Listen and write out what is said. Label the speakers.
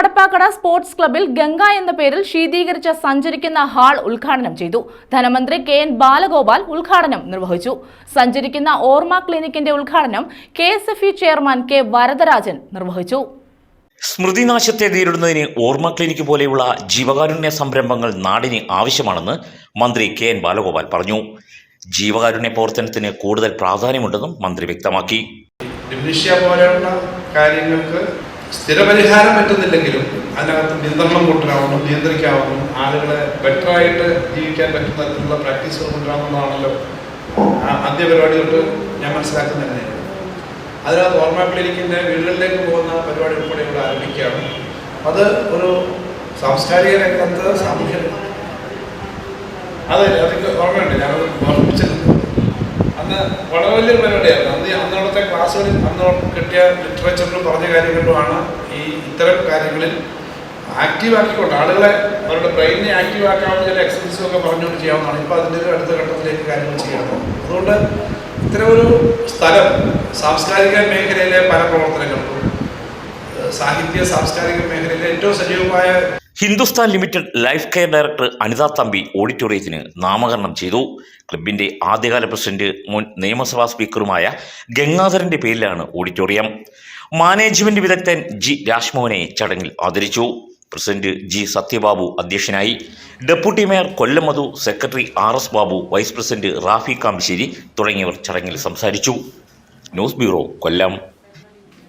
Speaker 1: Kadappakada sports ക്ലബിൽ ഗംഗ എന്ന പേരിൽ ശീതീകരിച്ച സഞ്ചരിക്കുന്ന ഹാൾ ഉദ്ഘാടനം ചെയ്തു. ധനമന്ത്രി കെ എൻ ബാലഗോപാൽ ഉദ്ഘാടനം നിർവഹിച്ചു. സഞ്ചരിക്കുന്ന ഓർമ്മ ക്ലിനിക്കിന്റെ ഉദ്ഘാടനം K S F E chairman K Varadarajan നിർവഹിച്ചു.
Speaker 2: സ്മൃതിനാശത്തെ നേരിടുന്നതിന് ഓർമ്മ ക്ലിനിക്ക് പോലെയുള്ള ജീവകാരുണ്യ സംരംഭങ്ങൾ നാടിന് ആവശ്യമാണെന്ന് മന്ത്രി കെ എൻ ബാലഗോപാൽ പറഞ്ഞു. ജീവകാരുണ്യ പ്രവർത്തനത്തിന് കൂടുതൽ പ്രാധാന്യമുണ്ടെന്നും മന്ത്രി വ്യക്തമാക്കി.
Speaker 3: കാര്യങ്ങൾക്ക് സ്ഥിരപരിഹാരം പറ്റുന്നില്ലെങ്കിലും അതിനകത്ത് നിയന്ത്രണം കൊണ്ടുവരാവുന്നു നിയന്ത്രിക്കാവുന്നു. ആളുകളെ ബെറ്ററായിട്ട് ജീവിക്കാൻ പറ്റുന്ന തരത്തിലുള്ള പ്രാക്ടീസുകൾ ആ ആദ്യ പരിപാടി തൊട്ട് ഞാൻ മനസ്സിലാക്കുന്ന തന്നെയാണ്. അതിനകത്ത് ഓർമ്മ ക്ലിനിക്കിന്റെ വീടുകളിലേക്ക് പോകുന്ന പരിപാടി ഉൾപ്പെടെ ഇവിടെ ആരംഭിക്കുകയാണ്. അത് ഒരു സാംസ്കാരിക രംഗത്ത് സാമൂഹ്യ അതെ അതൊക്കെ ഓർമ്മയുണ്ട്. അന്ന് വളരെ വലിയ പരിപാടിയായിരുന്നു അന്ന് അന്നോടത്തെ ക്ലാസ്സുകളിൽ അന്ന് കിട്ടിയ ലിറ്ററേച്ചറിലും പറഞ്ഞ കാര്യങ്ങളിലുമാണ് ഈ ഇത്തരം കാര്യങ്ങളിൽ ആക്റ്റീവ് ആക്കിക്കൊണ്ട് ആളുകളെ അവരുടെ ബ്രെയിനെ ആക്റ്റീവ് ആക്കാവുന്ന ചില എക്സസൈസും ഒക്കെ പറഞ്ഞുകൊണ്ട് ചെയ്യാവുന്നതാണ്. ഇപ്പോൾ അതിന്റെ ഒരു അടുത്ത ഘട്ടത്തിലേക്ക് കാര്യങ്ങൾ ചെയ്യാവുന്നത് അതുകൊണ്ട് ഇത്തരം ഒരു സ്ഥലം സാംസ്കാരിക മേഖലയിലെ പല പ്രവർത്തനങ്ങൾക്കും സാഹിത്യ സാംസ്കാരിക മേഖലയിലെ ഏറ്റവും സജീവമായ
Speaker 2: Hindustan limited life care director Anitha Thampi ഓഡിറ്റോറിയത്തിന് നാമകരണം ചെയ്തു. ക്ലബിന്റെ ആദ്യകാല പ്രസിഡന്റ് മുൻ നിയമസഭാ സ്പീക്കറുമായ ഗംഗാധരന്റെ പേരിലാണ് ഓഡിറ്റോറിയം. മാനേജ്മെന്റ് വിദഗ്ധൻ ജി രാജ്മോഹനെ ചടങ്ങിൽ ആദരിച്ചു. പ്രസിഡന്റ് ജി സത്യബാബു അധ്യക്ഷനായി. Deputy mayor Kollam Madhu secretary R S Babu vice president Rafi Kampassery തുടങ്ങിയവർ ചടങ്ങിൽ സംസാരിച്ചു. News bureau Kollam.